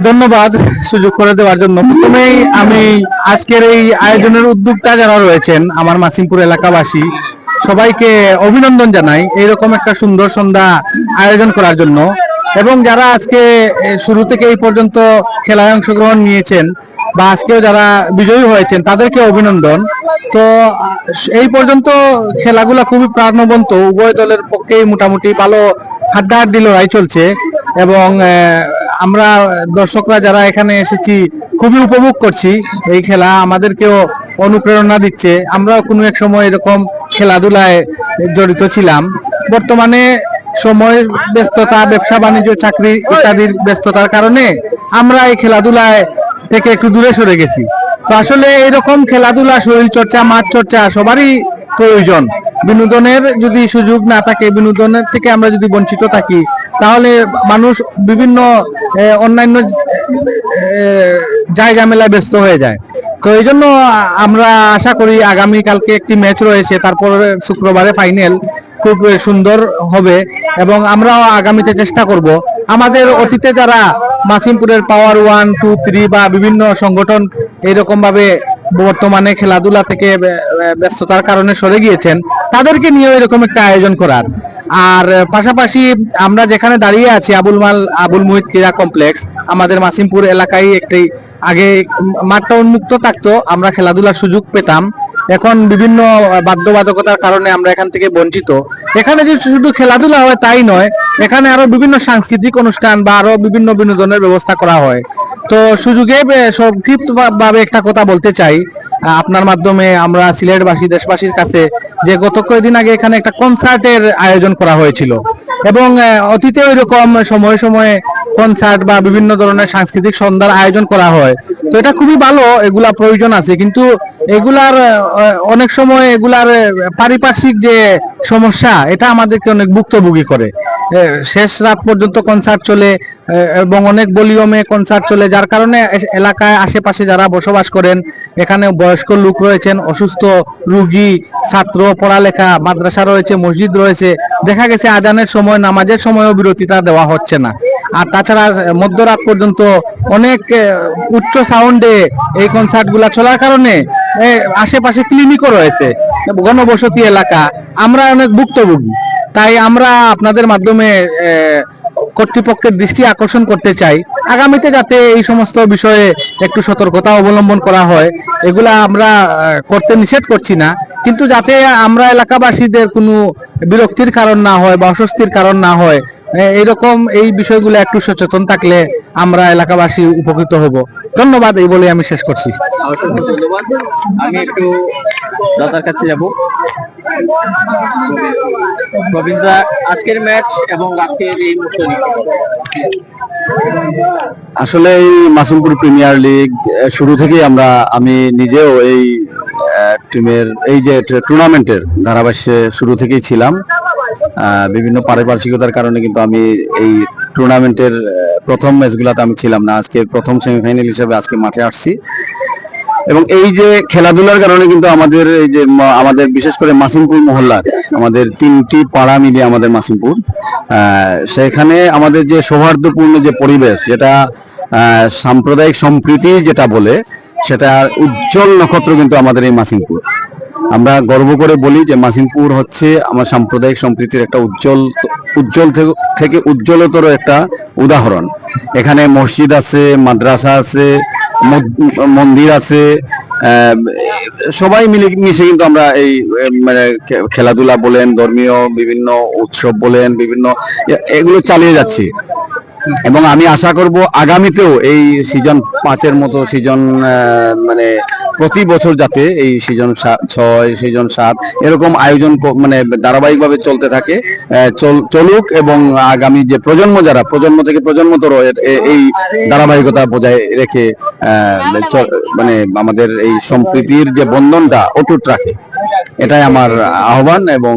ধন্যবাদ সুযোগ করে দেওয়ার জন্য। প্রথমেই আমি আজকের এই আয়োজনের উদ্যোক্তা যারা রয়েছেন, আমার মাসিমপুর এলাকাবাসী, সবাইকে অভিনন্দন জানাই এইরকম একটা সুন্দর সন্ধ্যা আয়োজন করার জন্য। এবং যারা আজকে শুরু থেকে এই পর্যন্ত খেলায় অংশগ্রহণ নিয়েছেন বা আজকেও যারা বিজয়ী হয়েছেন, তাদেরকে অভিনন্দন। তো, এই পর্যন্ত খেলাগুলো খুবই প্রাণবন্ত, উভয় দলের পক্ষেই মোটামুটি ভালো হাড্ডাহাড্ডি লড়াই চলছে। এবং আমরা দর্শকরা যারা এখানে এসেছি, খুবই উপভোগ করছি এই খেলা। আমাদেরকেও অনুপ্রেরণা দিচ্ছে। আমরাও কোনো এক সময় এরকম খেলাধুলায় জড়িত ছিলাম। বর্তমানে সময়ের ব্যস্ততা, ব্যবসা, বাণিজ্য, চাকরি ইত্যাদির ব্যস্ততার কারণে আমরা এই খেলাধুলায় থেকে একটু দূরে সরে গেছি। তো আসলে এরকম খেলাধুলা শরীর চর্চা মাঠ চর্চা সবারই প্রয়োজন। বিনোদনের যদি সুযোগ না থাকে, বিনোদনের থেকে আমরা যদি বঞ্চিত থাকি, তাহলে মানুষ বিভিন্ন অন্যান্য জায়গা ঝামেলায় ব্যস্ত হয়ে যায়। তো এই জন্য আমরা আশা করি আগামী কালকে একটি ম্যাচ রয়েছে, তারপর শুক্রবারে ফাইনাল খুব সুন্দর হবে এবং আমরাও আগামীতে চেষ্টা করব। আমাদের অতীতে যারা মাসিমপুরের পাওয়ার ওয়ান টু থ্রি বা বিভিন্ন সংগঠন এইরকম ভাবে বর্তমানে খেলাধুলা থেকে ব্যস্ততার কারণে সরে গিয়েছেন, তাদেরকে নিয়ে এরকম একটা আয়োজন করার। আর পাশাপাশি আমরা যেখানে দাঁড়িয়ে আছি, আবুল মাল, আবুল মুহিত ক্রীড়া কমপ্লেক্স, আমাদের মাসিমপুর এলাকায় একটি আগে মাঠটা উন্মুক্ত থাকতো, আমরা খেলাধুলার সুযোগ পেতাম। এখন বিভিন্ন বাধ্যবাধকতার কারণে আমরা এখান থেকে বঞ্চিত। এখানে যে শুধু খেলাধুলা হয় তাই নয়, এখানে আরও বিভিন্ন সাংস্কৃতিক অনুষ্ঠান বা আরও বিভিন্ন বিনোদনের ব্যবস্থা করা হয়। তো সুযোগে সংক্ষিপ্ত ভাবে একটা কথা বলতে চাই আপনার মাধ্যমে আমরা সিলেটবাসী, দেশবাসীর কাছে যে গত কয়েকদিন আগে এখানে একটা কনসার্টের আয়োজন করা হয়েছিল। এবং অতীতে এরকম সময়ে সময়ে কনসার্ট বা বিভিন্ন ধরনের সাংস্কৃতিক সন্ধ্যার আয়োজন করা হয়। তো এটা খুবই ভালো, এগুলা প্রয়োজন আছে। কিন্তু এগুলার অনেক সময় এগুলার পারিপার্শ্বিক যে সমস্যা, এটা আমাদেরকে অনেক ভুক্তভোগী করে। শেষ রাত পর্যন্ত কনসার্ট চলে এবং অনেক ভলিউমে কনসার্ট চলে, যার কারণে এলাকায় আশেপাশে যারা বসবাস করেন এখানে বয়স্ক লোক রয়েছেন, অসুস্থ রুগী, ছাত্র, পড়ালেখা, মাদ্রাসা রয়েছে, মসজিদ রয়েছে। দেখা গেছে আজানের সময়, নামাজের সময়ও বিরতিটা দেওয়া হচ্ছে না। আর তাছাড়া মধ্যরাত পর্যন্ত অনেক উচ্চ সাউন্ডে এই কনসার্টগুলা চলার কারণে আশেপাশে ক্লিনিকও রয়েছে গণবসতি এলাকা। আমরা অনেক ভুক্তভোগী। তাই আমরা আপনাদের মাধ্যমে কর্তৃপক্ষের দৃষ্টি আকর্ষণ করতে চাই। আগামীতে যাতে এই সমস্ত বিষয়ে একটু সতর্কতা অবলম্বন করা হয়, এগুলা আমরা করতে নিষেধ করছি না। কিন্তু যাতে আমরা এলাকাবাসীদের কোনো বিরক্তির কারণ না হয় বা অস্বস্তির কারণ না হয় এ- এইরকম এই বিষয়গুলো একটু সচেতন থাকলে আমরা এলাকাবাসী উপকৃত হব। ধন্যবাদ এই বলে আমি শেষ করছি। আমি একটু দাদার কাছে যাব। আজকের ম্যাচ এবং আজকের এই মুহূর্ত আসলে এই মাসুমপুর প্রিমিয়ার লিগ শুরু থেকেই আমরা আমি নিজেও এই আহ, টিমের এই যে টুর্নামেন্টের ধারাভাষ্যে শুরু থেকেই ছিলাম। বিভিন্ন পারিপার্শ্বিকতার কারণে কিন্তু আমি এই টুর্নামেন্টের প্রথম ম্যাচগুলোতে আমি ছিলাম না। আজকে প্রথম সেমিফাইনাল হিসেবে আজকে মাঠে আসছি। এবং এই যে খেলাধুলার কারণে কিন্তু আমাদের এই যে আমাদের বিশেষ করে মাসিমপুর মহল্লার, আমাদের তিনটি পাড়া মিলিয়ে আমাদের মাসিমপুর সেখানে আমাদের যে সৌহার্দ্যপূর্ণ যে পরিবেশ, যেটা সাম্প্রদায়িক সম্প্রীতি যেটা বলে সেটা উজ্জ্বল নক্ষত্র কিন্তু আমাদের এই মাসিমপুর। আমরা গর্ব করে বলি যে মাসিমপুর হচ্ছে আমার সাম্প্রদায়িক সম্প্রীতির একটা উজ্জ্বল উজ্জ্বল থেকে- উজ্জ্বলতর একটা উদাহরণ। এখানে মসজিদ আছে, মাদ্রাসা আছে মন্দির আছে সবাই মিলে, মিশে কিন্তু আমরা এই মানে খেলাধুলা বলেন, ধর্মীয় বিভিন্ন উৎসব বলেন, বিভিন্ন এগুলো চালিয়ে যাচ্ছি। এবং আমি আশা করব আগামীতেও এই সিজন পাঁচের মতো সিজন মানে প্রতি বছর যাতে এই সিজন ছয়, সিজন সাত এরকম আয়োজন মানে ধারাবাহিকভাবে চলতে থাকে চলুক এবং আগামী যে প্রজন্ম যারা, প্রজন্ম থেকে প্রজন্মতর এই ধারাবাহিকতা বজায় রেখে মানে আমাদের এই সম্প্রীতির যে বন্ধনটা অটুট রাখে। এটাই আমার আহ্বান এবং